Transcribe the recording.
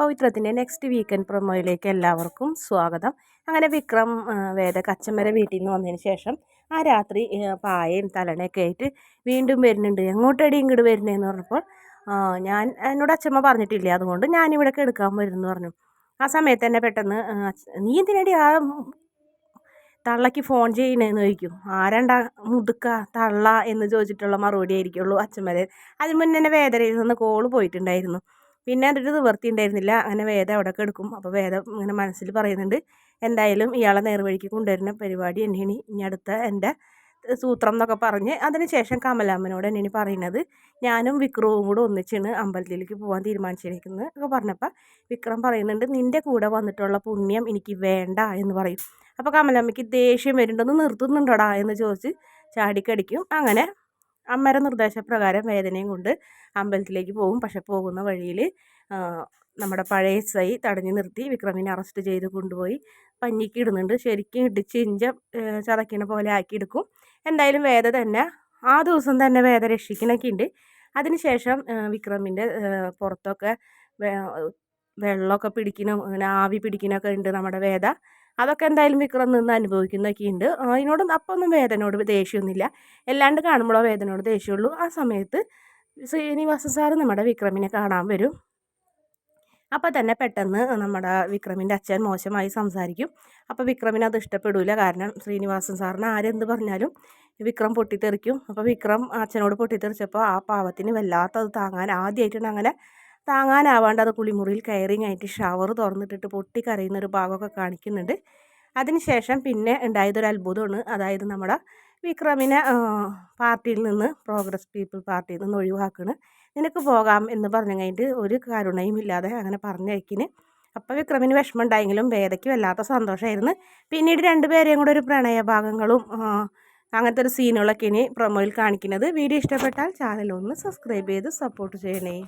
പവിത്രത്തിന്റെ next weekend പ്രൊമോയിലേക്ക് എല്ലാവർക്കും സ്വാഗതം. അങ്ങനെ വിക്രം വേദ കച്ചമ്മര വീട്ടിൽ നിന്ന് വന്നതിന് ശേഷം ആ രാത്രി പായയും തലണയൊക്കെ ആയിട്ട് വീണ്ടും വരുന്നുണ്ട്. എങ്ങോട്ടടി ഇങ്ങോട്ട് വരുന്നതെന്ന് പറഞ്ഞപ്പോൾ ഞാൻ എന്നോട് അച്ഛമ്മ പറഞ്ഞിട്ടില്ല അതുകൊണ്ട് ഞാനിവിടെ എടുക്കാൻ വരുന്നു പറഞ്ഞു. ആ സമയത്ത് തന്നെ പെട്ടെന്ന് നീ എന്തിനടി ആ തള്ളയ്ക്ക് ഫോൺ ചെയ്യണേന്ന് ചോദിക്കും. ആരണ്ടാ മുതുക്ക തള്ള എന്ന് ചോദിച്ചിട്ടുള്ള മറുപടി ആയിരിക്കുള്ളൂ അച്ഛമ്മരെ അതിന് മുന്നേ തന്നെ വേദനയിൽ നിന്ന് കോൾ പോയിട്ടുണ്ടായിരുന്നു. പിന്നെ അതിന്റെ നിവൃത്തി ഉണ്ടായിരുന്നില്ല അങ്ങനെ വേദ അവിടെ കിടക്കും. അപ്പോൾ വേദം ഇങ്ങനെ മനസ്സിൽ പറയുന്നുണ്ട്. എന്തായാലും ഇയാളെ നേർവഴിക്ക് കൊണ്ടുവരുന്ന പരിപാടി തന്നെയാണ് ഇനി അടുത്ത എന്റെ സൂത്രം എന്നൊക്കെ പറഞ്ഞ് അതിനുശേഷം കമലാമ്മനോട് തന്നെയാണ് പറയുന്നത്. ഞാനും വിക്രവും കൂടെ ഒന്നിച്ചാണ് അമ്പലത്തിലേക്ക് പോകാൻ തീരുമാനിച്ചിരിക്കുന്നത് ഒക്കെ പറഞ്ഞപ്പോൾ വിക്രം പറയുന്നുണ്ട് നിന്റെ കൂടെ വന്നിട്ടുള്ള പുണ്യം എനിക്ക് വേണ്ട എന്ന് പറയും. അപ്പോൾ കമലാമ്മയ്ക്ക് ദേഷ്യം വരുന്നുണ്ടെന്ന് നിർത്തുന്നുണ്ടോടാ എന്ന് ചോദിച്ച് ചാടിക്കടിക്കും. അങ്ങനെ അമ്മയുടെ നിർദ്ദേശപ്രകാരം വേദനയും കൊണ്ട് അമ്പലത്തിലേക്ക് പോകും. പക്ഷെ പോകുന്ന വഴിയിൽ നമ്മുടെ പഴയ സൈ തടഞ്ഞു നിർത്തി വിക്രമിനെ അറസ്റ്റ് ചെയ്ത് കൊണ്ടുപോയി പഞ്ഞിക്ക് ഇടുന്നുണ്ട്. ശരിക്കും ഇടിച്ച് ഇഞ്ച ചതക്കിനെ പോലെ ആക്കിയെടുക്കും എന്തായാലും വേദ തന്നെ ആ ദിവസം തന്നെ വേദ രക്ഷിക്കണൊക്കെ ഉണ്ട്. അതിനുശേഷം വിക്രമിന്റെ പുറത്തൊക്കെ വെള്ളമൊക്കെ പിടിക്കണം അങ്ങനെ ആവി പിടിക്കണമൊക്കെ ഉണ്ട് നമ്മുടെ വേദ. അതൊക്കെ എന്തായാലും വിക്രം നിന്ന് അനുഭവിക്കുന്നൊക്കെ ഉണ്ട് അതിനോട് ഒന്നും വേദനയോട് ദേഷ്യമൊന്നുമില്ല അല്ലാണ്ട് കാണുമ്പോഴോ വേദനയോട് ദേഷ്യമുള്ളൂ ആ സമയത്ത് ശ്രീനിവാസ സാറ് നമ്മുടെ വിക്രമിനെ കാണാൻ വരും. അപ്പോൾ തന്നെ പെട്ടെന്ന് നമ്മുടെ വിക്രമിന്റെ അച്ഛൻ മോശമായി സംസാരിക്കും. അപ്പോൾ വിക്രമിന് അത് ഇഷ്ടപ്പെടില്ല കാരണം ശ്രീനിവാസൻ സാറിന് ആരെന്ത് പറഞ്ഞാലും വിക്രം പൊട്ടിത്തെറിക്കും. അപ്പോൾ വിക്രം അച്ഛനോട് പൊട്ടിത്തെറിച്ചപ്പോൾ ആ പാവത്തിന് വല്ലാത്തത് താങ്ങാൻ ആദ്യമായിട്ടാണ് അങ്ങനെ താങ്ങാനാവാണ്ട് അത് കുളിമുറിയിൽ കയറിങ് ആയിട്ട് ഷവർ തുറന്നിട്ടിട്ട് പൊട്ടി കരയുന്ന ഒരു ഭാഗമൊക്കെ കാണിക്കുന്നുണ്ട്. അതിനുശേഷം പിന്നെ ഉണ്ടായതൊരു അത്ഭുതമാണ്. അതായത് നമ്മുടെ വിക്രമിനെ പാർട്ടിയിൽ നിന്ന് പ്രോഗ്രസ് പീപ്പിൾ പാർട്ടിയിൽ നിന്ന് ഒഴിവാക്കണ്. നിനക്ക് പോകാം എന്ന് പറഞ്ഞു കഴിഞ്ഞിട്ട് ഒരു കരുണയും ഇല്ലാതെ അങ്ങനെ പറഞ്ഞയക്കിന്. അപ്പോൾ വിക്രമിന് വിഷമം ഉണ്ടായെങ്കിലും വേദയ്ക്ക് വല്ലാത്ത സന്തോഷമായിരുന്നു. പിന്നീട് രണ്ടുപേരെയും കൂടെ ഒരു പ്രണയഭാഗങ്ങളും അങ്ങനത്തെ ഒരു സീനുകളൊക്കെ ഇനി പ്രൊമോയിൽ കാണിക്കുന്നത്. വീഡിയോ ഇഷ്ടപ്പെട്ടാൽ ചാനൽ ഒന്ന് സബ്സ്ക്രൈബ് ചെയ്ത് സപ്പോർട്ട് ചെയ്യണേ.